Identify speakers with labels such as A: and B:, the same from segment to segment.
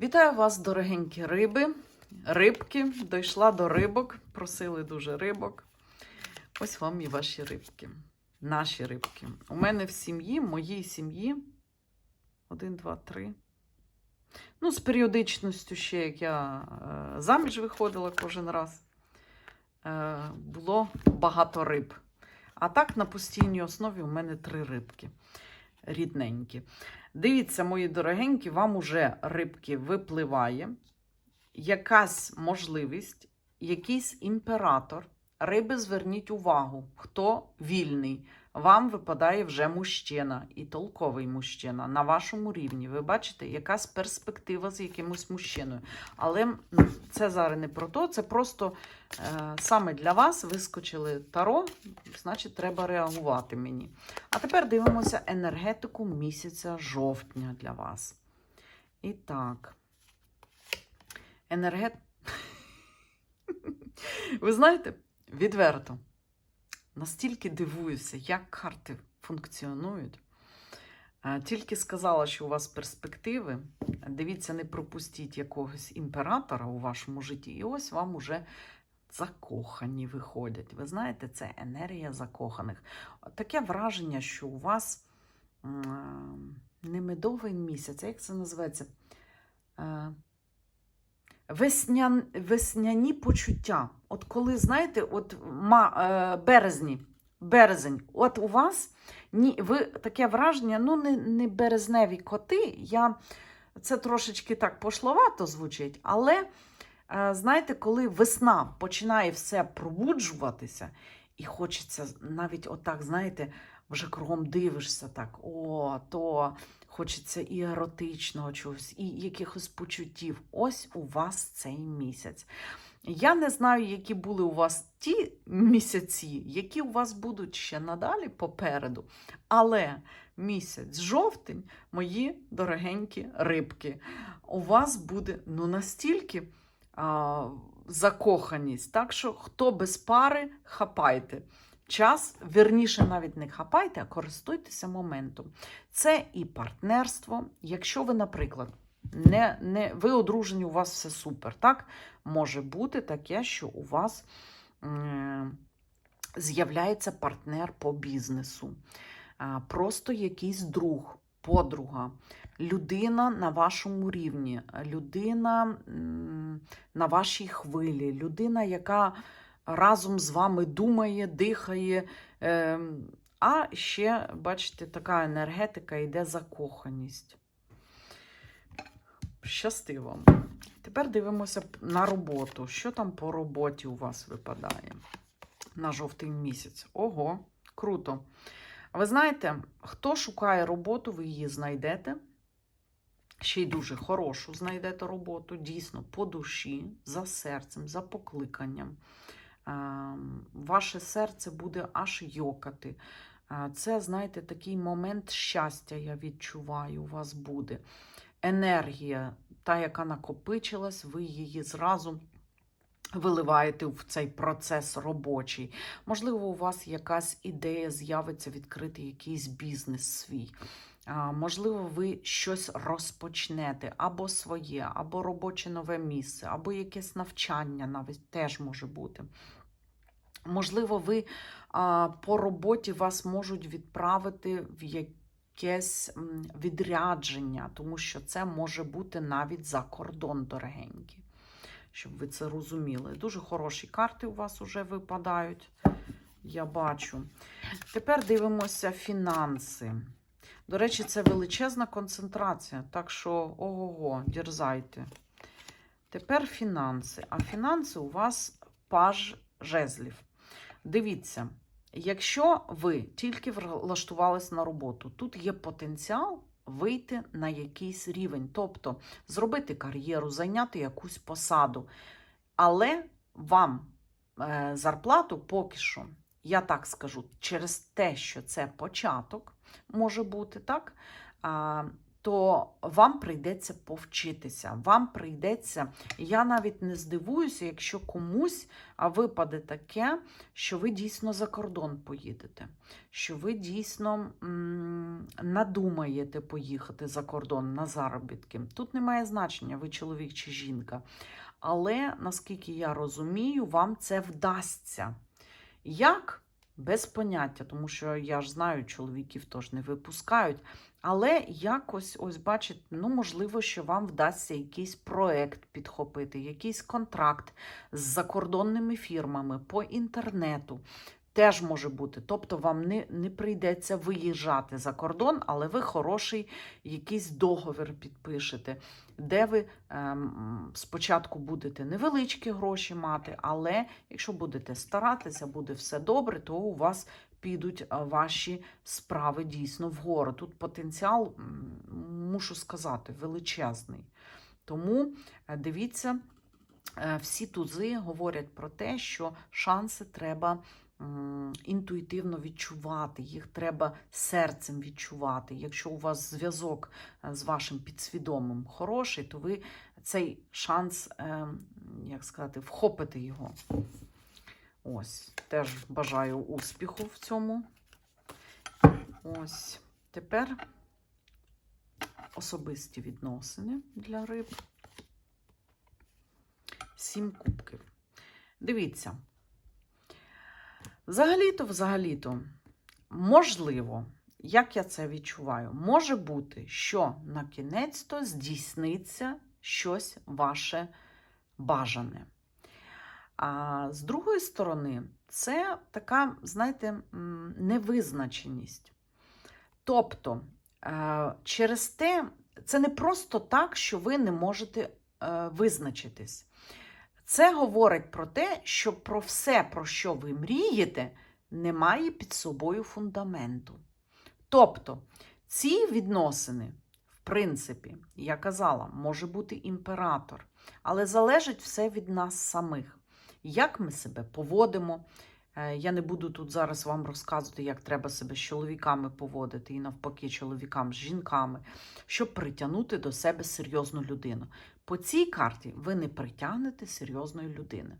A: Вітаю вас, дорогенькі риби, рибки. Дійшла до рибок, просили дуже рибок. Ось вам і ваші рибки. Наші рибки. У мене в сім'ї, моїй сім'ї. Один, два, три. Ну, з періодичністю ще, як я е, заміж виходила кожен раз, е, було багато риб. А так, на постійній основі у мене три рибки рідненькі. Дивіться, мої дорогенькі, вам уже рибки випливає. Якась можливість, якийсь імператор. Риби, зверніть увагу, хто вільний. Вам випадає вже мужчина і толковий мужчина на вашому рівні. Ви бачите, якась перспектива з якимось мужчиною. Але ну, це зараз не про то, це просто е, саме для вас вискочили таро, значить, треба реагувати мені. А тепер дивимося енергетику місяця жовтня для вас. І так. Енергет... Ви знаєте, відверто, настільки дивуюся, як карти функціонують. Тільки сказала, що у вас перспективи. Дивіться, не пропустіть якогось імператора у вашому житті. І ось вам уже закохані виходять. Ви знаєте, це енергія закоханих. Таке враження, що у вас не медовий місяць, а як це називається? Веснян, весняні почуття. От коли, знаєте, от ма, е, березні, березень, от у вас ні, ви таке враження, ну, не, не березневі коти. Я, це трошечки так пошловато звучить, але е, знаєте, коли весна починає все пробуджуватися, і хочеться навіть отак, знаєте, вже кругом дивишся так, о, то хочеться і еротичного чогось, і якихось почуттів. Ось у вас цей місяць. Я не знаю, які були у вас ті місяці, які у вас будуть ще надалі попереду. Але місяць жовтень, мої дорогенькі рибки, у вас буде ну настільки а, закоханість. Так що, хто без пари, хапайте. Час, вірніше, навіть не хапайте, а користуйтеся моментом. Це і партнерство. Якщо ви, наприклад, не, не, ви одружені, у вас все супер, так? Може бути таке, що у вас е, з'являється партнер по бізнесу, а, просто якийсь друг, подруга, людина на вашому рівні, людина м, на вашій хвилі, людина, яка разом з вами думає, дихає. Е, а ще, бачите, така енергетика йде закоханість. Щасти вам. Тепер дивимося на роботу. Що там по роботі у вас випадає на жовтий місяць? Ого, круто. Ви знаєте, хто шукає роботу, ви її знайдете. Ще й дуже хорошу знайдете роботу, дійсно, по душі, за серцем, за покликанням. Ваше серце буде аж йокати. Це, знаєте, такий момент щастя, я відчуваю, у вас буде. Енергія, та, яка накопичилась, ви її зразу виливаєте в цей процес робочий. Можливо, у вас якась ідея з'явиться відкрити якийсь бізнес свій. Можливо, ви щось розпочнете або своє, або робоче нове місце, або якесь навчання навіть теж може бути. Можливо, ви по роботі вас можуть відправити в якесь відрядження, тому що це може бути навіть за кордон дорогенькі. Щоб ви це розуміли. Дуже хороші карти у вас вже випадають. Я бачу. Тепер дивимося фінанси. До речі, це величезна концентрація, так що ого-го, дерзайте. Тепер фінанси. А фінанси у вас паж жезлів. Дивіться, якщо ви тільки влаштувались на роботу, тут є потенціал вийти на якийсь рівень, тобто зробити кар'єру, зайняти якусь посаду. Але вам е, зарплату поки що, я так скажу, через те, що це початок може бути, так? То вам прийдеться повчитися. Вам прийдеться, я навіть не здивуюся, якщо комусь випаде таке, що ви дійсно за кордон поїдете, що ви дійсно м, надумаєте поїхати за кордон на заробітки. Тут немає значення, ви чоловік чи жінка. Але наскільки я розумію, вам це вдасться. Як? Без поняття, тому що я ж знаю, чоловіків теж не випускають. Але якось, ось бачите, ну, можливо, що вам вдасться якийсь проект підхопити, якийсь контракт з закордонними фірмами по інтернету. Теж може бути. Тобто вам не, не прийдеться виїжджати за кордон, але ви хороший якийсь договір підпишете, де ви ем, спочатку будете невеличкі гроші мати, але якщо будете старатися, буде все добре, то у вас підуть ваші справи дійсно вгору. Тут потенціал, мушу сказати, величезний. Тому е, дивіться, е, всі тузи говорять про те, що шанси треба інтуїтивно відчувати, їх треба серцем відчувати. Якщо у вас зв'язок е, з вашим підсвідомим хороший, то ви цей шанс, е, як сказати, вхопите його. Ось, теж бажаю успіху в цьому. Ось. Тепер особисті відносини для риб. Сім кубків. Дивіться. Взагалі-то, взагалі-то, можливо, як я це відчуваю, може бути, що на кінець-то здійсниться щось ваше бажане. А з другої сторони, це така, знаєте, невизначеність. Тобто, е, через те, це не просто так, що ви не можете е, визначитись. Це говорить про те, що про все, про що ви мрієте, немає під собою фундаменту. Тобто, ці відносини, в принципі, я казала, може бути імператор, але залежить все від нас самих. Як ми себе поводимо. Е, Я не буду тут зараз вам розказувати, як треба себе з чоловіками поводити, і навпаки, чоловікам з жінками, щоб притягнути до себе серйозну людину. По цій карті ви не притягнете серйозної людини.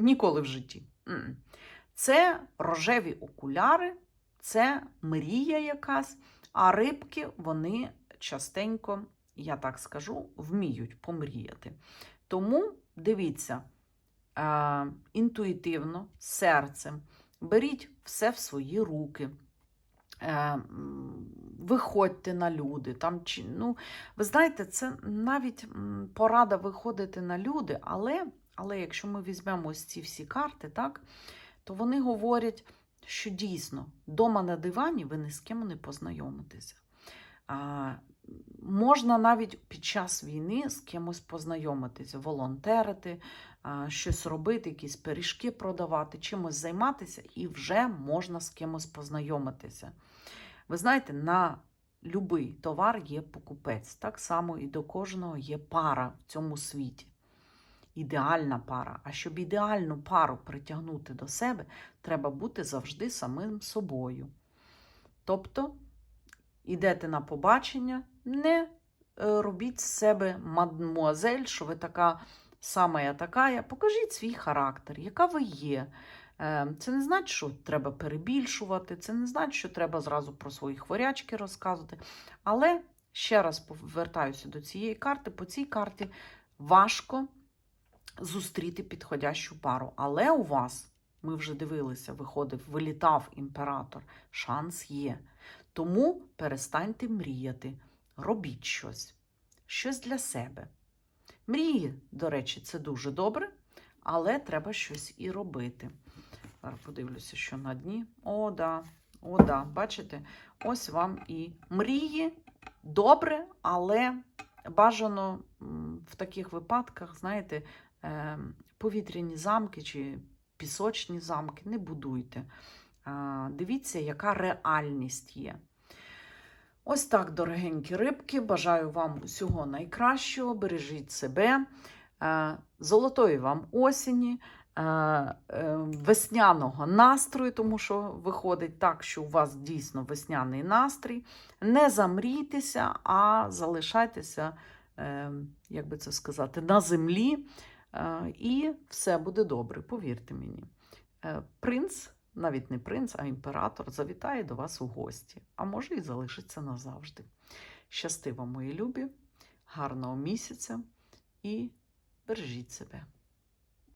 A: Ніколи в житті. Це рожеві окуляри, це мрія якась, а рибки вони частенько, я так скажу, вміють помріяти. Тому дивіться інтуїтивно, серцем, беріть все в свої руки. Е, Виходьте на люди. Там, ну, ви знаєте, це навіть порада виходити на люди, але, але якщо ми візьмемо ось ці всі карти, так, то вони говорять, що дійсно дома на дивані ви ні з ким не познайомитеся. Можна навіть під час війни з кимось познайомитися, волонтерити, щось робити, якісь пиріжки продавати, чимось займатися, і вже можна з кимось познайомитися. Ви знаєте, на будь-який товар є покупець. Так само і до кожного є пара в цьому світі. Ідеальна пара. А щоб ідеальну пару притягнути до себе, треба бути завжди самим собою. Тобто, ідете на побачення, не е, робіть з себе мадмуазель, що ви така сама я така. Покажіть свій характер, яка ви є. Е, Це не значить, що треба перебільшувати, це не значить, що треба зразу про свої хворячки розказувати. Але ще раз повертаюся до цієї карти. По цій карті важко зустріти підходящу пару. Але у вас, ми вже дивилися, виходив, вилітав імператор. Шанс є. Тому перестаньте мріяти, робіть щось, щось для себе. Мрії, до речі, це дуже добре, але треба щось і робити. Зараз подивлюся, що на дні. О, да, о, да. Бачите, ось вам і мрії добре, але бажано в таких випадках, знаєте, е, повітряні замки чи пісочні замки не будуйте. Дивіться, яка реальність є. Ось так, дорогенькі рибки. Бажаю вам усього найкращого. Бережіть себе. Е, Золотої вам осені. е, е, весняного настрою, тому що виходить так, що у вас дійсно весняний настрій. Не замрійтеся, а залишайтеся, як би це сказати, на землі, і все буде добре, повірте мені. Принц, навіть не принц, а імператор, завітає до вас у гості, а може і залишиться назавжди. Щасти мої любі, гарного місяця і бережіть себе.